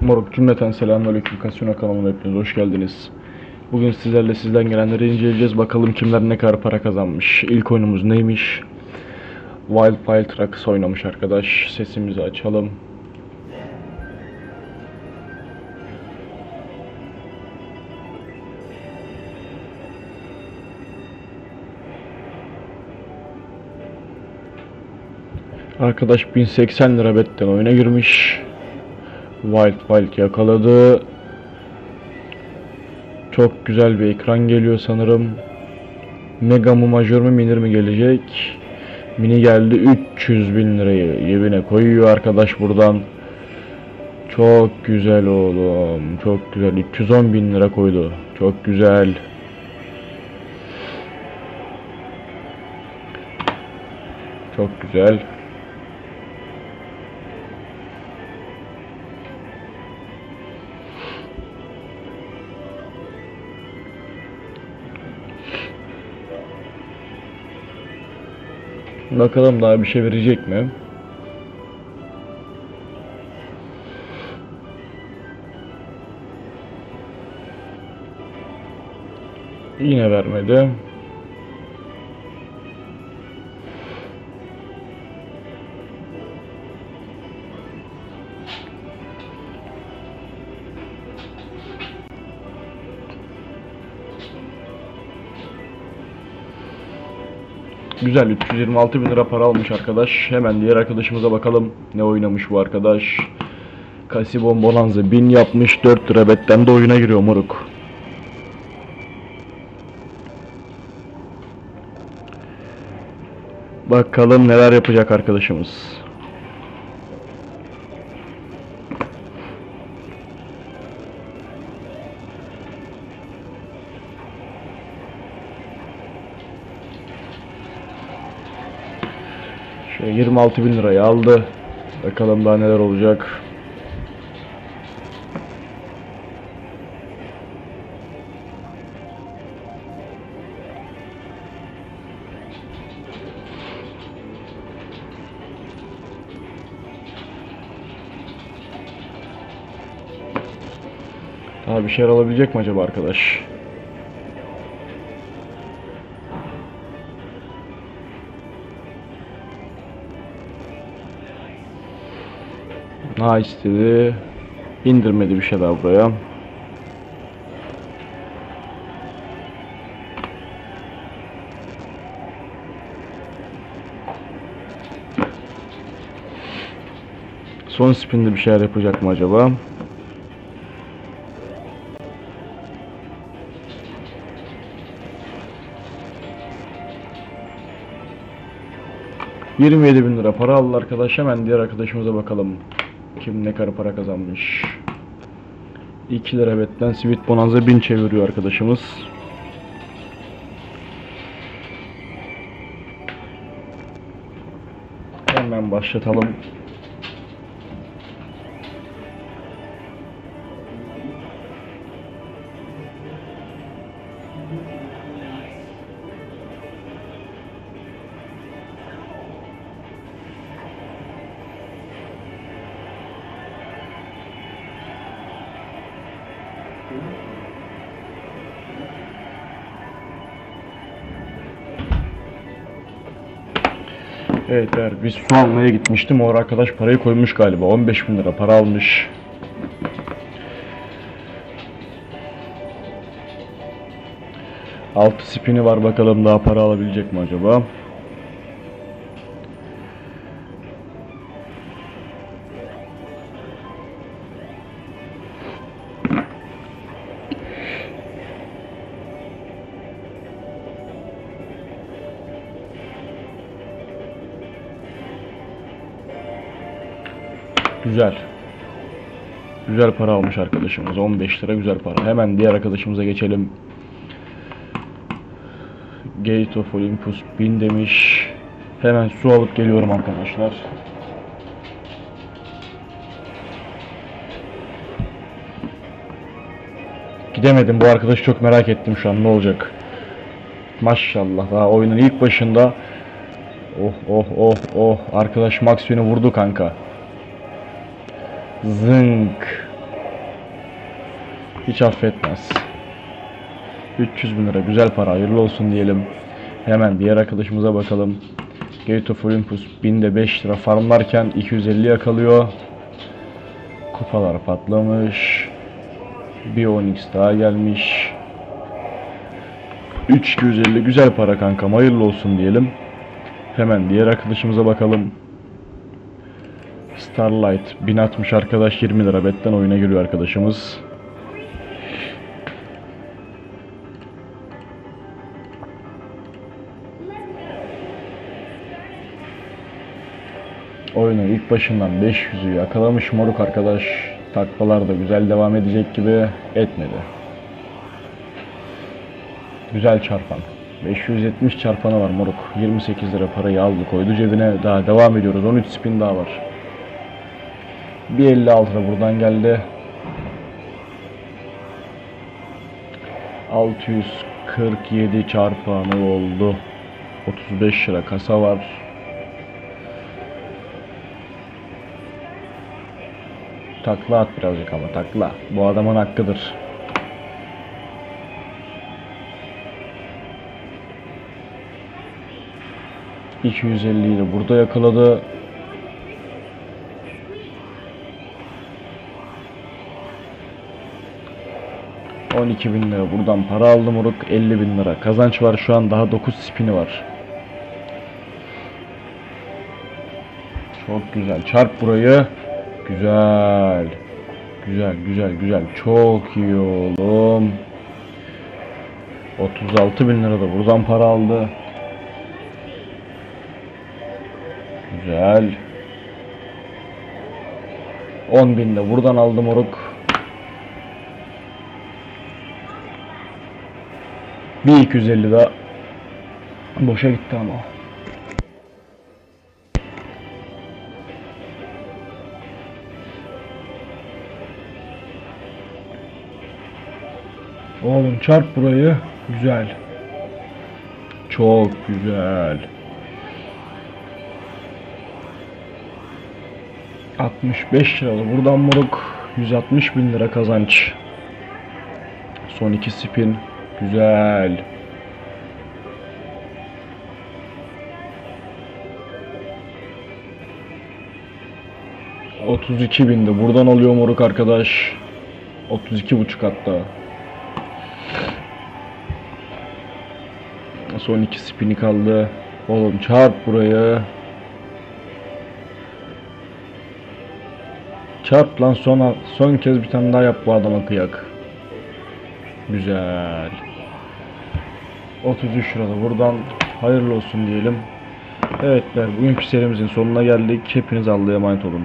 Moruk cümleten selamünaleyküm Kasino kanalıma hepiniz hoş geldiniz. Bugün sizlerle sizden gelenleri inceleyeceğiz. Bakalım kimler ne kadar para kazanmış. İlk oyunumuz neymiş? Wild Wild Trucks oynamış arkadaş. Sesimizi açalım. Arkadaş 1080 lira betten oyuna girmiş. Wild Wild yakaladı. Çok güzel bir ekran geliyor sanırım. Mega mı majör mü minir mi gelecek? Mini geldi 300 bin lirayı cebine koyuyor arkadaş buradan. Çok güzel oğlum. Çok güzel. 310 bin lira koydu. Çok güzel. Çok güzel. Bakalım daha bir şey verecek mi? Yine vermedi. Güzel 326 bin lira para almış arkadaş. Hemen diğer arkadaşımıza bakalım. Ne oynamış bu arkadaş. Casibon Bonanza 1000 yapmış 4 lira betten de oyuna giriyor moruk. Bakalım neler yapacak arkadaşımız. Şöyle 26 bin lirayı aldı. Bakalım daha neler olacak. Daha bir şeyler alabilecek mi acaba arkadaş? Ha istedi. İndirmedi bir şey daha buraya. Son spinde bir şeyler yapacak mı acaba? ...27 bin lira para aldı arkadaş. Hemen diğer arkadaşımıza bakalım. Kim ne kadar para kazanmış. 2 lira betten Sweet Bonanza 1000 çeviriyor arkadaşımız. Hemen başlatalım. Evet eğer biz su almaya gitmiştim o arkadaş parayı koymuş galiba 15 bin lira para almış. Altı spini var bakalım daha para alabilecek mi acaba? Güzel. Güzel para almış arkadaşımız. 15 lira güzel para. Hemen diğer arkadaşımıza geçelim. Gate of Olympus 1000 demiş. Hemen su alıp geliyorum arkadaşlar. Gidemedim bu arkadaşı çok merak ettim şu an ne olacak. Maşallah daha oyunun ilk başında Oh oh oh oh arkadaş Max beni vurdu kanka. Zınk. hiç affetmez. 300 bin lira güzel para hayırlı olsun diyelim. Hemen diğer arkadaşımıza bakalım. Gate of Olympus 1000'de 5 lira farmlarken 250 yakalıyor. Kupalar patlamış. Bir Onyx daha gelmiş. 3250 güzel para kankam hayırlı olsun diyelim. Hemen diğer arkadaşımıza bakalım. Starlight 1060 arkadaş 20 lira betten oyuna giriyor arkadaşımız. Oyunun ilk başından 500'ü yakalamış moruk arkadaş. Taklalar da güzel devam edecek gibi etmedi. Güzel çarpan. 570 çarpanı var moruk. 28 lira parayı aldı koydu cebine. Daha devam ediyoruz. 13 spin daha var. Bir 56 lira buradan geldi. 647 çarpanı oldu. 35 lira kasa var. Takla at birazcık ama takla. Bu adamın hakkıdır. ...250 ile burada yakaladı. ...12 bin lira buradan para aldım moruk... ...50 bin lira kazanç var şu an daha 9 spini var. Çok güzel çarp burayı... Güzel. Güzel, güzel, güzel. Çok iyi oğlum. 36 bin lira da buradan para aldı. Güzel. 10 bin de buradan aldım moruk. Bir 250 daha boşa gitti ama. Oğlum çarp burayı. Güzel. Çok güzel. 65 liralı. Buradan moruk 160 bin lira kazanç. Son iki spin. Güzel. Otuz iki bindi. Buradan alıyor moruk arkadaş. 32 buçuk hatta. Son iki spini kaldı. Oğlum çarp burayı. Çarp lan son son kez bir tane daha yap bu adama kıyak. Güzel. 33 lirada buradan hayırlı olsun diyelim. Evet bugünkü serimizin sonuna geldik. Hepiniz Allah'a emanet olun.